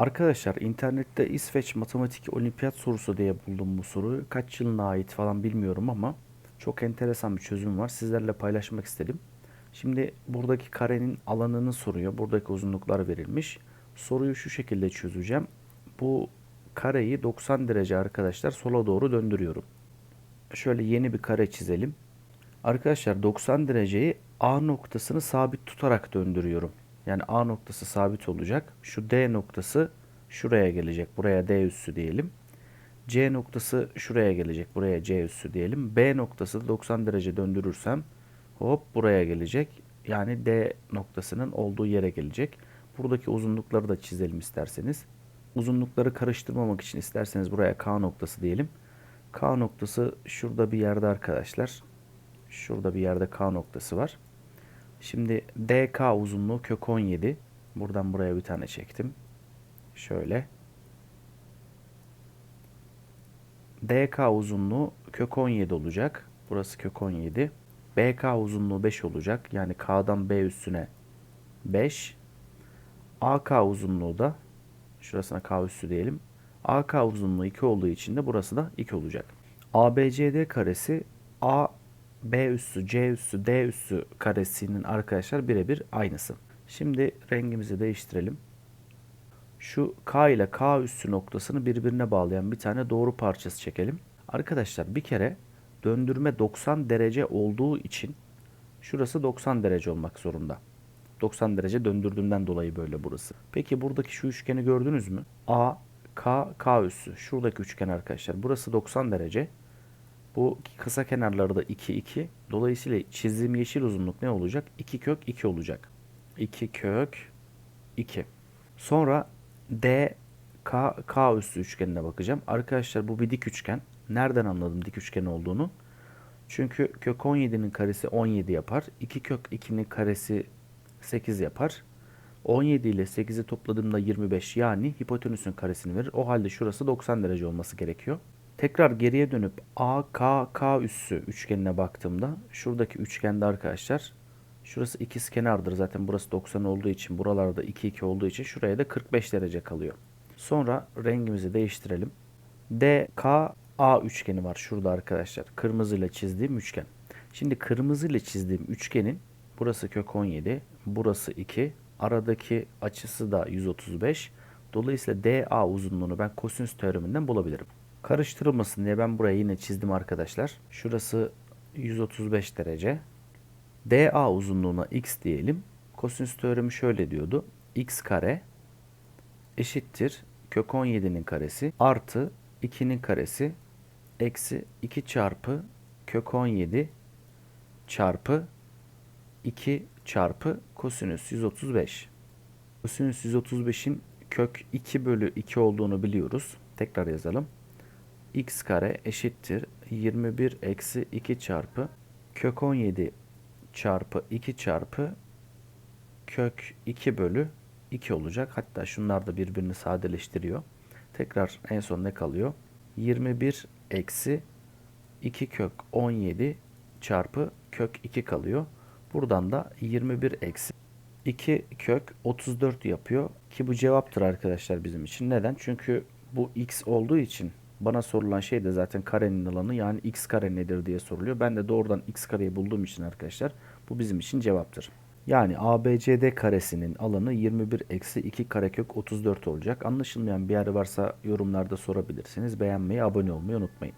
Arkadaşlar internette İsveç matematik olimpiyat sorusu diye buldum bu soruyu. Kaç yılına ait falan bilmiyorum ama çok enteresan bir çözüm var. Sizlerle paylaşmak istedim. Şimdi buradaki karenin alanını soruyor. Buradaki uzunluklar verilmiş. Soruyu şu şekilde çözeceğim. Bu kareyi 90 derece arkadaşlar sola doğru döndürüyorum. Şöyle yeni bir kare çizelim. Arkadaşlar 90 dereceyi A noktasını sabit tutarak döndürüyorum. Yani A noktası sabit olacak. Şu D noktası şuraya gelecek. Buraya D üssü diyelim. C noktası şuraya gelecek. Buraya C üssü diyelim. B noktası da 90 derece döndürürsem hop buraya gelecek. Yani D noktasının olduğu yere gelecek. Buradaki uzunlukları da çizelim isterseniz. Uzunlukları karıştırmamak için isterseniz buraya K noktası diyelim. K noktası şurada bir yerde arkadaşlar. Şurada bir yerde K noktası var. Şimdi DK uzunluğu kök 17. Buradan buraya bir tane çektim. Şöyle. DK uzunluğu kök 17 olacak. Burası kök 17. BK uzunluğu 5 olacak. Yani K'dan B üstüne 5. AK uzunluğu da şurasına K üssü diyelim. AK uzunluğu 2 olduğu için de burası da 2 olacak. ABCD karesi A B üssü, C üssü, D üssü karesinin arkadaşlar birebir aynısı. Şimdi rengimizi değiştirelim. Şu K ile K üssü noktasını birbirine bağlayan bir tane doğru parçası çekelim. Arkadaşlar bir kere döndürme 90 derece olduğu için şurası 90 derece olmak zorunda. 90 derece döndürdüğümden dolayı böyle burası. Peki buradaki şu üçgeni gördünüz mü? A, K, K üssü. Şuradaki üçgen arkadaşlar. Burası 90 derece. Bu kısa kenarları da 2 2. Dolayısıyla çizdiğim yeşil uzunluk ne olacak? 2 kök 2 olacak. 2 kök 2. Sonra D K K üssü üçgenine bakacağım. Arkadaşlar bu bir dik üçgen. Nereden anladım dik üçgen olduğunu? Çünkü kök 17'nin karesi 17 yapar. 2 kök 2'nin karesi 8 yapar. 17 ile 8'i topladığımda 25 yani hipotenüsün karesini verir. O halde şurası 90 derece olması gerekiyor. Tekrar geriye dönüp AKK üssü üçgenine baktığımda şuradaki üçgende arkadaşlar şurası ikiz kenardır. Zaten burası 90 olduğu için buralarda 2 2 olduğu için şuraya da 45 derece kalıyor. Sonra rengimizi değiştirelim. DKA üçgeni var şurada arkadaşlar. Kırmızı ile çizdiğim üçgen. Şimdi kırmızı ile çizdiğim üçgenin burası kök 17, burası 2, aradaki açısı da 135. Dolayısıyla DA uzunluğunu ben kosinüs teoreminden bulabilirim. Karıştırılmasın diye ben buraya yine çizdim arkadaşlar. Şurası 135 derece. DA uzunluğuna x diyelim. Kosinüs teoremi şöyle diyordu. x kare eşittir kök 17'nin karesi artı 2'nin karesi eksi 2 çarpı kök 17 çarpı 2 çarpı kosinüs 135. Kosinüs 135'in kök 2 bölü 2 olduğunu biliyoruz. Tekrar yazalım x kare eşittir 21 eksi 2 çarpı kök 17 çarpı 2 çarpı kök 2 bölü 2 olacak. Hatta şunlar da birbirini sadeleştiriyor. Tekrar en son ne kalıyor? 21 eksi 2 kök 17 çarpı kök 2 kalıyor. Buradan da 21 eksi 2 kök 34 yapıyor. Ki bu cevaptır arkadaşlar bizim için. Neden? Çünkü bu x olduğu için bana sorulan şey de zaten karenin alanı yani x kare nedir diye soruluyor. Ben de doğrudan x kareyi bulduğum için arkadaşlar bu bizim için cevaptır. Yani ABCD karesinin alanı 21 eksi 2 karekök 34 olacak. Anlaşılmayan bir yer varsa yorumlarda sorabilirsiniz. Beğenmeyi, abone olmayı unutmayın.